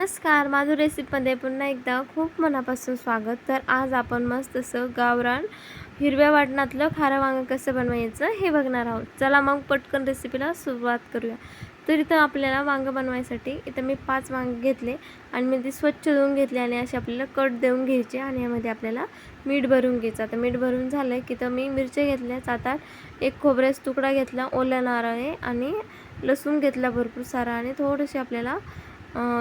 नमस्कार माझं रेसिपीमध्ये पुन्हा एकदा खूप मनापासून स्वागत. तर आज आपण मस्त असं गावरान हिरव्या वाटणातलं खारं वांगं कसं बनवायचं हे बघणार आहोत. चला मग पटकन रेसिपीला सुरुवात करूया. तर इथं आपल्याला वांगं बनवायसाठी इथं मी पाच वांगे घेतले आणि मी ते स्वच्छ धुवून घेतले आणि असे आपल्याला कट देऊन घ्यायचे आणि यामध्ये आपल्याला मीठ भरून घ्यायचं. आता मीठ भरून झालं की तर मी मिरच्या घेतल्या सात आठ एक खोबऱ्याचा तुकडा घेतला ओल्या नारळे आणि लसूण घेतला भरपूर सारा आणि थोडेसे आपल्याला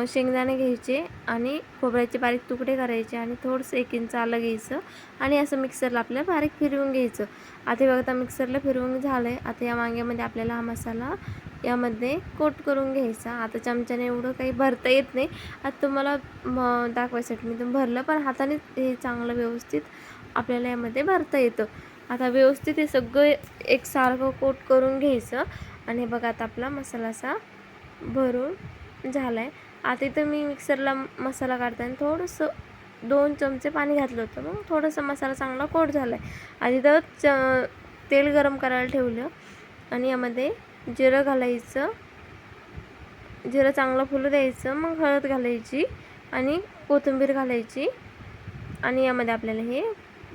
शेंगदाणे घ्यायचे आणि खोबऱ्याचे बारीक तुकडे करायचे आणि थोडंसं एक इंच आलं घ्यायचं आणि असं मिक्सरला आपल्याला बारीक फिरवून घ्यायचं. आता बघता बघा आता मिक्सरला फिरवून झालं आहे आता या वांग्यामध्ये आपल्याला हा मसाला यामध्ये कोट करून घ्यायचा. आता चमच्याने एवढं काही भरता येत नाही. आता तुम्हाला दाखवायसाठी मी तुम्ही भरलं पण हाताने हे चांगलं व्यवस्थित आपल्याला यामध्ये भरता येतं. आता व्यवस्थित हे सगळं एकसारखं कोट करून घ्यायचं. आणि हे बघा आता आपला मसालासा भरून झाला आहे आता इथं मी मिक्सरला मसाला काढताना थोडंसं दोन चमचे पाणी घातलं होतं मग थोडंसं मसाला चांगला कोट झाला आहे आधी तर च तेल गरम करायला ठेवलं. आणि यामध्ये जिरं घालायचं. जिरं चांगलं फुलू द्यायचं. मग हळद घालायची. आणि कोथिंबीर घालायची. आणि यामध्ये आपल्याला हे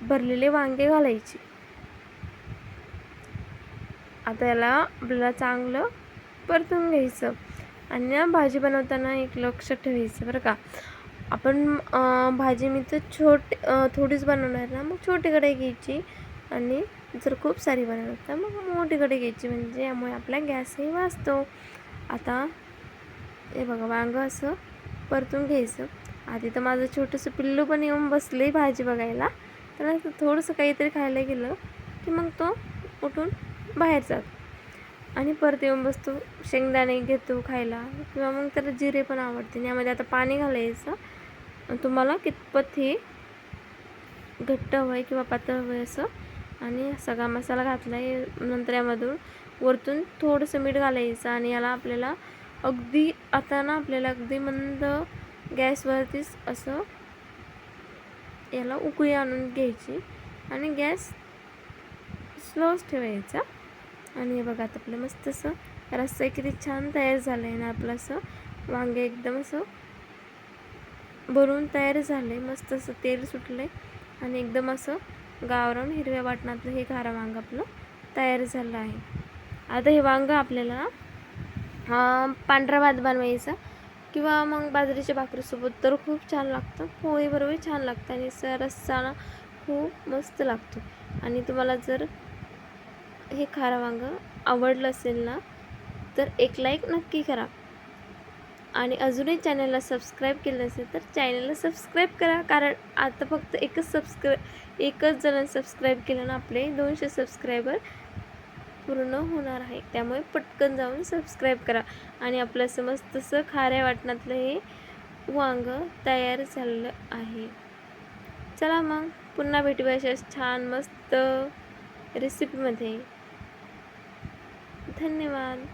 भरलेले वांगे घालायचे. आता याला आपल्याला चांगलं परतून घ्यायचं. आणि ना भाजी बनवताना एक लक्ष ठेवायचं बरं का. आपण भाजी मी तर छोट थोडीच बनवणार ना मग छोटी कढई घ्यायची आणि जर खूप सारी बनवणार तर मग मोठी कढई घ्यायची म्हणजे यामुळे आपला गॅसही वाचतो. आता हे बघा वांगं असं परतून घ्यायचं. आधी तर माझं छोटंसं पिल्लू पण येऊन बसले भाजी बघायला. तर थोडंसं काहीतरी खायला गेलं की मग तो उठून बाहेर जातो. आणि परत येऊन बसतो शेंगदाणे घेतो खायला. किंवा मग त्याला जिरे पण आवडते. आणि यामध्ये आता पाणी घालायचं. तुम्हाला कितपत हे घट्ट हवं आहे किंवा पातळ हवं आहे असं आणि सगळा मसाला घातला आहे. नंतर यामधून वरतून थोडंसं मीठ घालायचं आणि याला आपल्याला अगदी आता ना आपल्याला अगदी मंद गॅसवरतीच असं याला उकळी आणून घ्यायची आणि गॅस स्लोच ठेवायचा. आणि हे बघा आता आपलं मस्त असं रस्सा किती छान तयार झालं आहे ना आपलं असं. वांगे एकदम असं भरून तयार झालं आहे मस्त असं तेल सुटलं आहे आणि एकदम असं गावरान हिरव्या वाटणातलं हे खारा वांग आपलं तयार झालं आहे. आता हे वांग आपल्याला पांढरा भात बनवायचा. किंवा मग बाजरीच्या भाकरीसोबत तर खूप छान लागतं. पोळीबरोबर छान लागतं. आणि स रस्सा ना खूप मस्त लागतो. आणि तुम्हाला जर हे खारं वांगं आवडलं असेल ना तर एक लाईक नक्की करा. आणि अजूनही चॅनलला सबस्क्राईब केलं नसेल तर चॅनलला सबस्क्राईब करा. कारण आता फक्त एकच सबस्क्राईब एकच जण सबस्क्राईब केलं ना आपले दोनशे सबस्क्रायबर पूर्ण होणार आहे. त्यामुळे पटकन जाऊन सबस्क्राईब करा. आणि आपलं समज तसं खाऱ्या वाटणातलं हे वांग तयार झालेलं आहे. चला मग पुन्हा भेटूया अशा छान मस्त रेसिपीमध्ये धन्यवाद.